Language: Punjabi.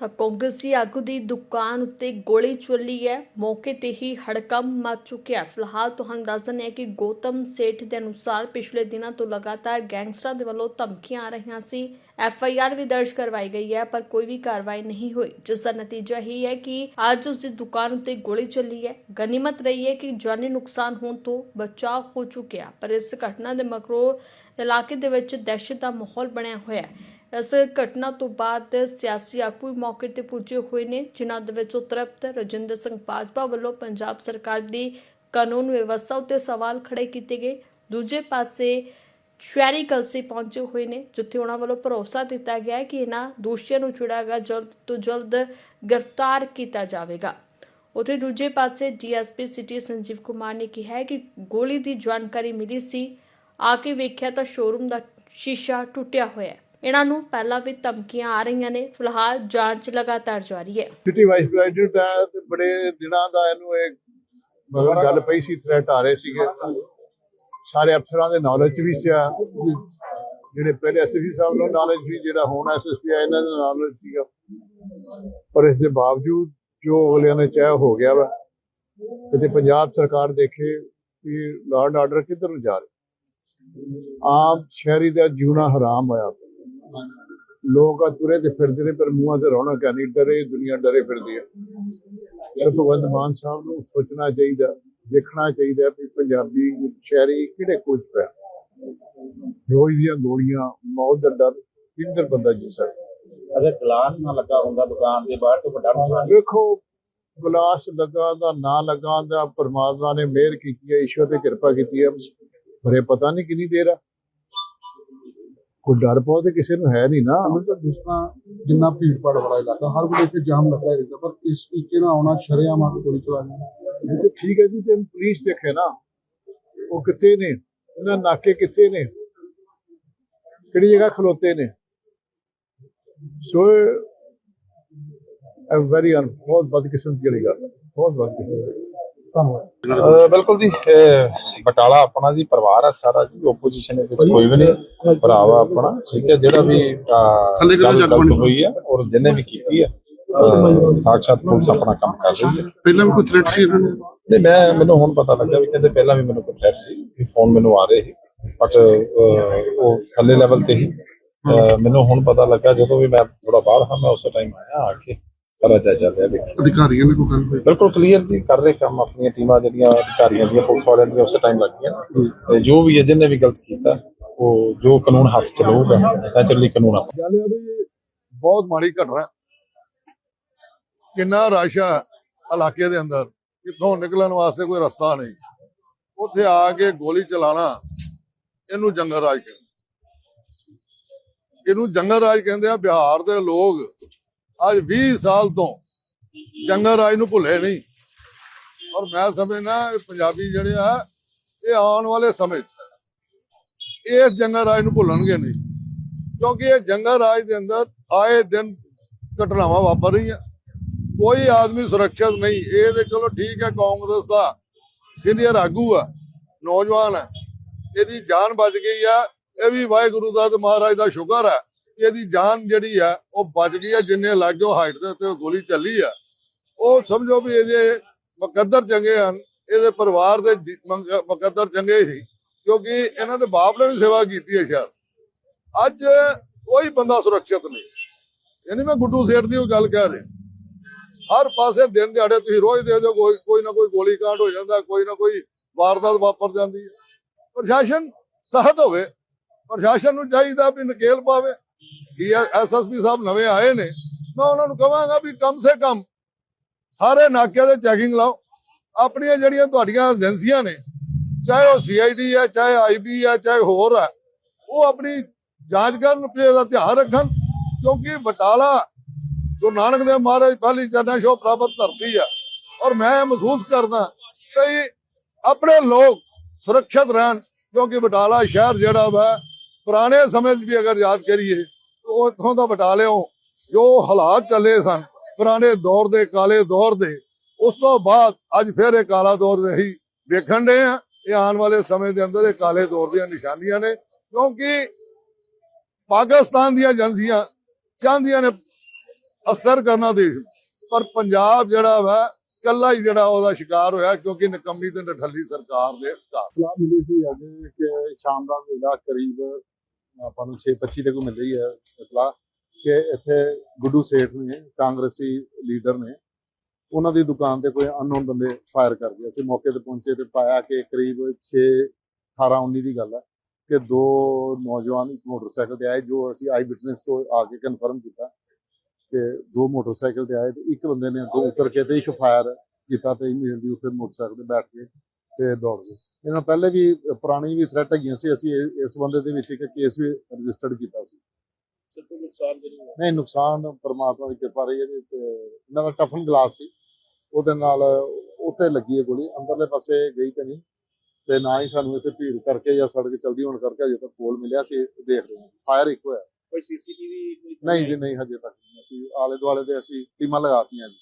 ਤਾਂ ਕਾਂਗਰਸੀ ਆਗੂ ਦੀ ਦੁਕਾਨ ਉੱਤੇ ਗੋਲੀ ਚੱਲੀ ਹੈ। ਮੌਕੇ ਤੇ ਹੀ ਹੜਕੰਪ ਮਚ ਚੁੱਕਿਆ। ਫਿਲਹਾਲ ਤੁਹਾਨੂੰ ਦੱਸ ਦਿੰਦੇ ਹਾਂ ਕਿ ਗੌਤਮ ਸੇਠ ਦੇ ਅਨੁਸਾਰ ਪਿਛਲੇ ਦਿਨਾਂ ਤੋਂ ਲਗਾਤਾਰ ਗੈਂਗਸਟਰਾਂ ਦੇ ਵੱਲੋਂ ਧਮਕੀਆਂ ਆ ਰਹੀਆਂ ਸੀ। ਐਫ ਆਈ ਆਰ ਵੀ ਦਰਜ ਕਰਵਾਈ ਗਈ ਹੈ, ਪਰ ਕੋਈ ਵੀ ਕਾਰਵਾਈ ਨਹੀਂ ਹੋਈ। ਜਿਸ ਦਾ ਨਤੀਜਾ ਇਹ ਹੈ ਕਿ ਅੱਜ ਉਸ ਦੀ ਦੁਕਾਨ ਉੱਤੇ ਗੋਲੀ ਚੱਲੀ ਹੈ। ਗਨੀਮਤ ਰਹੀ ਹੈ ਕਿ ਜਾਨੀ ਨੁਕਸਾਨ ਹੋਣ ਤੋਂ ਬਚਾਅ ਹੋ ਚੁੱਕਿਆ, ਪਰ ਇਸ ਘਟਨਾ ਦੇ ਮਗਰੋਂ ਇਲਾਕੇ ਦੇ ਵਿੱਚ ਦਹਿਸ਼ਤ ਦਾ ਮਾਹੌਲ ਬਣਿਆ ਹੋਇਆ ਹੈ। ਇਸ ਘਟਨਾ ਤੋਂ ਬਾਅਦ ਸਿਆਸੀ ਆਗੂ ਵੀ ਮੌਕੇ ਤੇ ਪੁੱਜੇ ਹੋਏ ਨੇ, ਜਿਨ੍ਹਾਂ ਦੇ ਵਿੱਚ ਉਤਰਪਤ ਰਜਿੰਦਰ ਸਿੰਘ ਬਾਜਵਾ ਵੱਲੋਂ ਪੰਜਾਬ ਸਰਕਾਰ ਦੀ ਕਾਨੂੰਨ ਵਿਵਸਥਾ ਉੱਤੇ ਸਵਾਲ ਖੜੇ ਕੀਤੇ ਗਏ। ਦੂਜੇ ਪਾਸੇ ਸ਼ਹਿਰੀ ਕਲਸੀ ਪਹੁੰਚੇ ਹੋਏ ਨੇ, ਜਿੱਥੇ ਉਹਨਾਂ ਵੱਲੋਂ ਭਰੋਸਾ ਦਿੱਤਾ ਗਿਆ ਹੈ ਕਿ ਇਹਨਾਂ ਦੋਸ਼ੀਆਂ ਨੂੰ ਜਿਹੜਾ ਹੈਗਾ ਜਲਦ ਤੋਂ ਜਲਦ ਗ੍ਰਿਫਤਾਰ ਕੀਤਾ ਜਾਵੇਗਾ। ਉਥੇ ਦੂਜੇ ਪਾਸੇ ਡੀਐਸਪੀ ਸਿਟੀ ਸੰਜੀਵ ਕੁਮਾਰ ਨੇ ਕਿਹਾ ਹੈ ਕਿ ਗੋਲੀ ਦੀ ਜਾਣਕਾਰੀ ਮਿਲੀ ਸੀ। ਆ ਕੇ ਵੇਖਿਆ ਤਾਂ ਸ਼ੋਰੂਮ ਦਾ ਸ਼ੀਸ਼ਾ ਟੁੱਟਿਆ ਹੋਇਆ ਹੈ। ਇਹਨਾਂ ਨੂੰ ਪਹਿਲਾਂ ਵੀ ਧਮਕੀਆਂ ਆ ਰਹੀਆਂ ਨੇ, ਫਿਲਹਾਲ ਜਾਂਚ ਲਗਾਤਾਰ ਜਾਰੀ ਹੈ। ਸਿਟੀ ਵਾਈਸ ਪ੍ਰੈਜ਼ੀਡੈਂਟ ਹੈ ਤੇ ਬੜੇ ਦਿਨਾਂ ਦਾ ਇਹਨੂੰ ਇਹ ਮਗਰ ਗੱਲ ਪਈ ਸੀ ਥ੍ਰੈਟ ਆ ਰਹੇ ਸੀਗੇ। ਸਾਰੇ ਅਫਸਰਾਂ ਦੇ ਨੌਲੇਜ ਵੀ ਸੀ ਜਿਹੜੇ ਪਹਿਲੇ ਐਸਪੀ ਸਾਹਿਬ ਨੂੰ ਨੌਲੇਜ ਸੀ ਜਿਹੜਾ ਹੁਣ ਐਸਐਸਪੀ ਆ, ਇਹਨਾਂ ਦਾ ਨੌਲੇਜ ਸੀਗਾ। ਪਰ ਇਸ ਦੇ ਬਾਵਜੂਦ ਜੋ ਅਗਲਿਆਂ ਨੇ ਚਾਹਿਆ ਹੋ ਗਿਆ ਵਾ ਤੇ ਪੰਜਾਬ ਸਰਕਾਰ ਦੇਖੇ ਕਿ ਲਾਰਡ ਆਰਡਰ ਕਿੱਧਰ ਨੂੰ ਜਾ ਰਿਹਾ। ਆਮ ਸ਼ਹਿਰੀ ਦਾ ਜਿਉਣਾ ਹਰਾਮ ਹੋਇਆ। ਲੋਕ ਆ ਤੁਰੇ ਤੇ ਫਿਰਦੇ ਨੇ ਪਰ ਮੂੰਹਾਂ ਤੇ ਰੌਣਕ ਹੈ ਨਹੀਂ ਡਰੇ ਦੁਨੀਆ ਡਰੇ ਫਿਰਦੀ ਹੈ। ਸਰ ਭਗਵੰਤ ਮਾਨ ਸਾਹਿਬ ਨੂੰ ਸੋਚਣਾ ਚਾਹੀਦਾ ਦੇਖਣਾ ਚਾਹੀਦਾ ਵੀ ਪੰਜਾਬੀ ਸ਼ਹਿਰੀ ਕਿਹੜੇ ਕੁਝ ਪਿਆ ਰੋਜ਼ ਦੀਆਂ ਗੋਲੀਆਂ ਮੌਤ ਦਾ ਡਰ ਕਿੰਦਰ ਬੰਦਾ ਜੀ ਸਕਦਾ ਅਗਰ ਗਲਾਸ ਨਾ ਲੱਗਾ ਹੁੰਦਾ ਦੁਕਾਨ ਦੇ ਬਾਹਰ ਤੋਂ ਵੱਡਾ ਨੁਕਸਾਨ ਵੇਖੋ ਗਲਾਸ ਲੱਗਾ ਦਾ ਨਾ ਲੱਗਾ ਦਾ ਪਰਮਾਤਮਾ ਨੇ ਮਿਹਰ ਕੀਤੀ ਹੈ ਈਸ਼ਵਰ ਤੇ ਕਿਰਪਾ ਕੀਤੀ ਹੈ। ਪਰ ਇਹ ਪਤਾ ਨਹੀਂ ਕਿੰਨੀ ਦੇਰ ਆ। ਕੋਈ ਡਰ ਪਾਉ ਤੇ ਕਿਸੇ ਨੂੰ ਹੈ ਨਹੀਂ ਨਾ। ਅੰਮ੍ਰਿਤਸਰ ਜਿਸ ਤਰ੍ਹਾਂ ਜਿੰਨਾ ਭੀੜ ਭਾੜ ਵਾਲਾ ਇਲਾਕਾ ਹਰ ਵੇਲੇ ਇੱਥੇ ਜਾਮ ਲੱਗਾ ਹੀ ਰਹਿੰਦਾ ਪਰ ਇਸ ਤਰੀਕੇ ਨਾਲ ਆਉਣਾ ਸ਼ਰੇਆਮ ਆ ਕੇ ਗੋਲੀ ਚਲਾਉਣੀ ਇਹ ਤੇ ਠੀਕ ਹੈ ਜੀ ਤੇ ਪੁਲਿਸ ਦੇਖੇ ਨਾ ਉਹ ਕਿੱਥੇ ਨੇ? ਉਹਨਾਂ ਨਾਕੇ ਕਿੱਥੇ ਨੇ? ਕਿਹੜੀ ਜਗ੍ਹਾ ਖਲੋਤੇ ਨੇ? ਸੋ ਐ ਵੈਰੀ ਅਨ ਬਹੁਤ ਬਦਕਿਸਮਤ ਦੀ ਗੱਲ ਬਹੁਤ ਬਦਕਿਸਮਤ ਧੰਨਵਾਦ। ਬਿਲਕੁਲ ਜੀ ਬਟਾਲਾ ਆਪਣਾ ਜੀ ਪਰਿਵਾਰ ਹੈ ਸਾਰਾ ਜੀ ਓਪੋਜੀਸ਼ਨ ਦੇ ਵਿੱਚ ਕੋਈ ਵੀ ਨਹੀਂ ਭਰਾਵਾ ਆਪਣਾ ਠੀਕ ਹੈ ਜਿਹੜਾ ਵੀ ਅਹ, ਥੱਲੇ ਕਿਹੜਾ ਗੱਲ ਜੱਗ ਗਲਤ ਬਣੀ? ਹੋਈ ਹੈ ਔਰ ਜਿੰਨੇ ਵੀ ਕੀਤੀ ਹੈ ਅਹ, ਸਾਕਸ਼ਾਤ ਪੁਲਿਸ ਆਪਣਾ ਕੰਮ ਕਰ ਰਹੀ ਹੈ। ਪਹਿਲਾਂ ਵੀ ਕੋਈ ਥ੍ਰੈਟ ਸੀ ਇਹਨਾਂ ਨੂੰ? ਨਹੀਂ ਮੈਂ ਮੈਨੂੰ ਹੁਣ ਪਤਾ ਲੱਗਾ ਵੀ ਕਹਿੰਦੇ ਪਹਿਲਾਂ ਵੀ ਮੈਨੂੰ ਕੋਈ ਸੀ ਵੀ ਫੋਨ ਮੈਨੂੰ ਆ ਰਹੇ ਸੀ ਬਟ ਉਹ ਥੱਲੇ ਲੈਵਲ ਤੇ ਹੀ ਮੈਨੂੰ ਹੁਣ ਪਤਾ ਲੱਗਾ ਜਦੋਂ ਵੀ ਮੈਂ ਥੋੜਾ ਬਾਹਰ ਹਾਂ ਮੈਂ ਉਸੇ ਟਾਈਮ ਆਇਆ ਆ ਕੇ। ਸਾਰਾ ਜਾਇਜ਼ਾ ਲਿਆ ਦੇਖਿਆ ਅਧਿਕਾਰੀਆਂ ਨੇ ਕੋਈ ਗੱਲ ਬਿਲਕੁਲ ਕਲੀਅਰ ਜੀ ਕਰ ਰਹੇ ਕੰਮ ਆਪਣੀਆਂ ਟੀਮਾਂ ਜਿਹੜੀਆਂ ਅਧਿਕਾਰੀਆਂ ਦੀਆਂ ਪੁਲਿਸ ਵਾਲਿਆਂ ਦੀਆਂ ਉਸੇ ਟਾਈਮ ਲੱਗੀਆਂ। ਤੇ ਜੋ ਵੀ ਹੈ ਜਿਹਨੇ ਵੀ ਗਲਤ ਕੀਤਾ ਉਹ ਜੋ ਕਾਨੂੰਨ ਹੱਥ ਚ ਲਊਗਾ ਨੈਚੁਰਲੀ ਕਾਨੂੰਨ ਆ। ਗੱਲ ਇਹ ਆ ਵੀ ਬਹੁਤ ਮਾੜੀ ਘਟਨਾ ਕਿੰਨਾ ਰਸ਼ ਇਲਾਕੇ ਦੇ ਅੰਦਰ ਕਿੱਥੋਂ ਨਿਕਲਣ ਵਾਸਤੇ ਕੋਈ ਰਸਤਾ ਨਹੀਂ। ਉੱਥੇ ਆ ਕੇ ਗੋਲੀ ਚਲਾਣਾ ਇਹਨੂੰ ਜੰਗਲ ਰਾਜ ਕਹਿੰਦੇ ਇਹਨੂੰ ਜੰਗਲ ਰਾਜ ਕਹਿੰਦੇ ਆ ਬਿਹਾਰ ਦੇ ਲੋਕ ਅੱਜ 20 ਸਾਲ ਤੋਂ ਜੰਗਲ ਰਾਜ ਨੂੰ ਭੁੱਲੇ ਨਹੀਂ। ਔਰ ਮੈਂ ਸਮਝਣਾ ਪੰਜਾਬੀ ਜਿਹੜੇ ਆ, ਇਹ ਆਉਣ ਵਾਲੇ ਸਮੇਂ ਇਸ ਜੰਗਲ ਰਾਜ ਨੂੰ ਭੁੱਲਣਗੇ ਨਹੀਂ। ਕਿਉਂਕਿ ਇਹ ਜੰਗਲ ਰਾਜ ਦੇ ਅੰਦਰ ਆਏ ਦਿਨ ਘਟਨਾਵਾਂ ਵਾਪਰ ਰਹੀਆਂ। ਕੋਈ ਆਦਮੀ ਸੁਰੱਖਿਅਤ ਨਹੀਂ। ਇਹ ਤੇ ਚਲੋ ਠੀਕ ਹੈ, ਕਾਂਗਰਸ ਦਾ ਸੀਨੀਅਰ ਆਗੂ ਆ, ਨੌਜਵਾਨ ਹੈ ਇਹਦੀ ਜਾਨ ਬਚ ਗਈ ਆ। ਇਹ ਵੀ ਵਾਹਿਗੁਰੂ ਦਾ ਤੇ ਮਹਾਰਾਜ ਦਾ ਸ਼ੁਕਰ ਹੈ ਇਹਦੀ ਜਾਨ ਜਿਹੜੀ ਆ, ਉਹ ਬਚ ਗਈ ਆ, ਜਿੰਨੇ ਲਾਜੋ ਹਾਈਟ ਦੇ ਉੱਤੇ ਗੋਲੀ ਚੱਲੀ ਆ। ਉਹ ਸਮਝੋ ਵੀ ਇਹਦੇ ਮੁਕੱਦਰ ਚੰਗੇ ਹਨ, ਇਹਦੇ ਪਰਿਵਾਰ ਦੇ ਮੁਕੱਦਰ ਚੰਗੇ ਸੀ, ਕਿਉਂਕਿ ਇਹਨਾਂ ਦੇ ਬਾਪ ਨੇ ਵੀ ਸੇਵਾ ਕੀਤੀ ਹੈ ਸ਼ਾਇਦ। ਅੱਜ ਕੋਈ ਬੰਦਾ ਸੁਰੱਖਿਅਤ ਨਹੀਂ। ਯਾਨੀ ਮੈਂ ਗੁੱਡੂ ਸੇਠ ਦੀ ਉਹ ਗੱਲ ਕਹਿ ਰਿਹਾ। ਹਰ ਪਾਸੇ ਦਿਨ ਦਿਹਾੜੇ ਤੁਸੀਂ ਰੋਜ਼ ਦੇਖਦੇ ਹੋ, ਕੋਈ ਕੋਈ ਨਾ ਕੋਈ ਗੋਲੀ ਕਾਂਡ ਹੋ ਜਾਂਦਾ, ਕੋਈ ਨਾ ਕੋਈ ਵਾਰਦਾਤ ਵਾਪਰ ਜਾਂਦੀ ਹੈ ਪ੍ਰਸ਼ਾਸਨ ਸਖਤ ਹੋਵੇ, ਪ੍ਰਸ਼ਾਸਨ ਨੂੰ ਚਾਹੀਦਾ ਵੀ ਨਕੇਲ ਪਾਵੇ। ਕਿ ਐਸਐਸਪੀ ਸਾਹਿਬ ਨਵੇਂ ਆਏ ਨੇ, ਮੈਂ ਉਹਨਾਂ ਨੂੰ ਕਹਾਂਗਾ ਵੀ ਕਮ ਸੇ ਕਮ ਸਾਰੇ ਨਾਕਿਆਂ ਤੇ ਚੈਕਿੰਗ ਲਾਓ। ਆਪਣੀਆਂ ਜਿਹੜੀਆਂ ਤੁਹਾਡੀਆਂ ਏਜੰਸੀਆਂ ਨੇ, ਚਾਹੇ ਉਹ ਸੀਆਈਡੀ ਹੈ, ਚਾਹੇ ਆਈਬੀ ਹੈ, ਚਾਹੇ ਹੋਰ ਹੈ, ਉਹ ਆਪਣੀ ਜਾਂਚ ਕਰਨ ਤੇ ਇਹਦਾ ਧਿਆਨ ਰੱਖਣ, ਕਿਉਂਕਿ ਬਟਾਲਾ ਗੁਰੂ ਨਾਨਕ ਦੇਵ ਮਹਾਰਾਜ ਪਹਿਲੀ ਚਰਨਾ ਸ਼ੋ ਪ੍ਰਾਪਤ ਧਰਤੀ ਆ ਔਰ ਮੈਂ ਮਹਿਸੂਸ ਕਰਦਾ ਕਿ ਆਪਣੇ ਲੋਕ ਸੁਰੱਖਿਅਤ ਰਹਿਣ, ਕਿਉਂਕਿ ਬਟਾਲਾ ਸ਼ਹਿਰ ਜਿਹੜਾ ਵਾ, ਪੁਰਾਣੇ ਸਮੇਂ 'ਚ ਵੀ ਅਗਰ ਯਾਦ ਕਰੀਏ ਤਾਂ ਉੱਥੋਂ ਦਾ ਬਟਾਲਿਓਂ ਜੋ ਹਾਲਾਤ ਚੱਲੇ ਸਨ, ਪੁਰਾਣੇ ਦੌਰ ਦੇ, ਕਾਲੇ ਦੌਰ ਦੇ, ਉਸ ਤੋਂ ਬਾਅਦ ਅੱਜ ਫਿਰ ਇਹ ਕਾਲਾ ਦੌਰ ਰਹੀ ਵੇਖਣ ਦੇ ਆ। ਇਹ ਆਉਣ ਵਾਲੇ ਸਮੇਂ ਦੇ ਅੰਦਰ ਇਹ ਕਾਲੇ ਦੌਰ ਦੀਆਂ ਨਿਸ਼ਾਨੀਆਂ ਨੇ, ਕਿਉਂਕਿ ਪਾਕਿਸਤਾਨ ਦੀਆਂ ਏਜੰਸੀਆਂ ਚਾਹੁੰਦੀਆਂ ਨੇ ਅਸਰ ਕਰਨਾ ਦੇਸ਼ ਪਰ ਪੰਜਾਬ ਜਿਹੜਾ ਵਾ ਕੱਲਾ ਹੀ ਜਿਹੜਾ ਉਹਦਾ ਸ਼ਿਕਾਰ ਹੋਇਆ, ਕਿਉਂਕਿ ਨਕੰਮੀ ਤੇ ਨਠੱਲੀ ਸਰਕਾਰ ਦੇ ਘਰ। ਮਿਲੀ ਸੀ ਅੱਜ ਕਿ ਸ਼ਾਮ ਦਾ ਵੇਲਾ ਕਰੀਬ ਆਪਾਂ ਨੂੰ 6:25 ਤੱਕ ਮਿਲ ਰਹੀ ਹੈ ਇਤਲਾਹ ਕਿ ਇੱਥੇ ਗੁੱਡੂ ਸੇਠ ਨੇ, ਕਾਂਗਰਸੀ ਲੀਡਰ ਨੇ, ਉਹਨਾਂ ਦੀ ਦੁਕਾਨ ਤੇ ਕੋਈ ਅਨਨੋਨ ਬੰਦੇ ਫਾਇਰ ਕਰ ਗਏ। ਅਸੀਂ ਮੌਕੇ ਤੇ ਪਹੁੰਚੇ ਤੇ ਪਾਇਆ ਕਿ ਕਰੀਬ 6 18 19 ਦੀ ਗੱਲ ਹੈ ਕਿ ਦੋ ਨੌਜਵਾਨ ਇੱਕ ਮੋਟਰਸਾਈਕਲ ਤੇ ਆਏ, ਜੋ ਅਸੀਂ ਆਈ ਵਿਟਨੈਸ ਤੋਂ ਆ ਕੇ ਕਨਫਰਮ ਕੀਤਾ ਕਿ ਦੋ ਮੋਟਰਸਾਈਕਲ ਤੇ ਆਏ ਤੇ ਇੱਕ ਬੰਦੇ ਨੇ ਅੱਗੋਂ ਉਤਰ ਕੇ ਤੇ ਇੱਕ ਫਾਇਰ ਕੀਤਾ ਤੇ ਇਮੀਡੀਏਟਲੀ ਉੱਥੇ ਮੋਟਰਸਾਈਕਲ ਤੇ ਬੈਠ ਕੇ ਤੇ ਦੌੜ ਗਏ ਇਹਨਾਂ ਪਹਿਲੇ ਵੀ ਪੁਰਾਣੀ ਵੀ ਥ੍ਰੈਟ ਹੈਗੀਆਂ ਸੀ ਅਸੀਂ ਇਸ ਬੰਦੇ ਦੇ ਵਿੱਚ ਇੱਕ ਕੇਸ ਵੀ ਰਜਿਸਟਰਡ ਕੀਤਾ ਸੀ। ਨਹੀਂ ਨੁਕਸਾਨ ਪਰਮਾਤਮਾ ਦੀ ਕਿਰਪਾ ਰਹੀ ਹੈ ਜੀ ਇਹਨਾਂ ਦਾ ਟਫਨ ਗਲਾਸ ਸੀ। ਉਹਦੇ ਨਾਲ ਉੱਥੇ ਲੱਗੀ ਹੈ ਗੋਲੀ ਅੰਦਰਲੇ ਪਾਸੇ ਗਈ ਤੇ ਨਹੀਂ ਤੇ ਨਾ ਹੀ ਸਾਨੂੰ ਇੱਥੇ ਭੀੜ ਕਰਕੇ ਜਾਂ ਸੜਕ ਚਲਦੀ ਹੋਣ ਕਰਕੇ ਅਜੇ ਤੱਕ ਕੋਲ ਮਿਲਿਆ ਸੀ ਦੇਖ ਰਹੇ ਹਾਂ। ਫਾਇਰ ਇੱਕ ਹੋਇਆ। ਕੋਈ ਸੀਸੀਟੀਵੀ ਨਹੀਂ ਜੀ ਨਹੀਂ ਹਜੇ ਤੱਕ ਅਸੀਂ ਆਲੇ ਦੁਆਲੇ ਦੇ ਅਸੀਂ ਟੀਮਾਂ ਲਗਾਤੀਆਂ ਜੀ।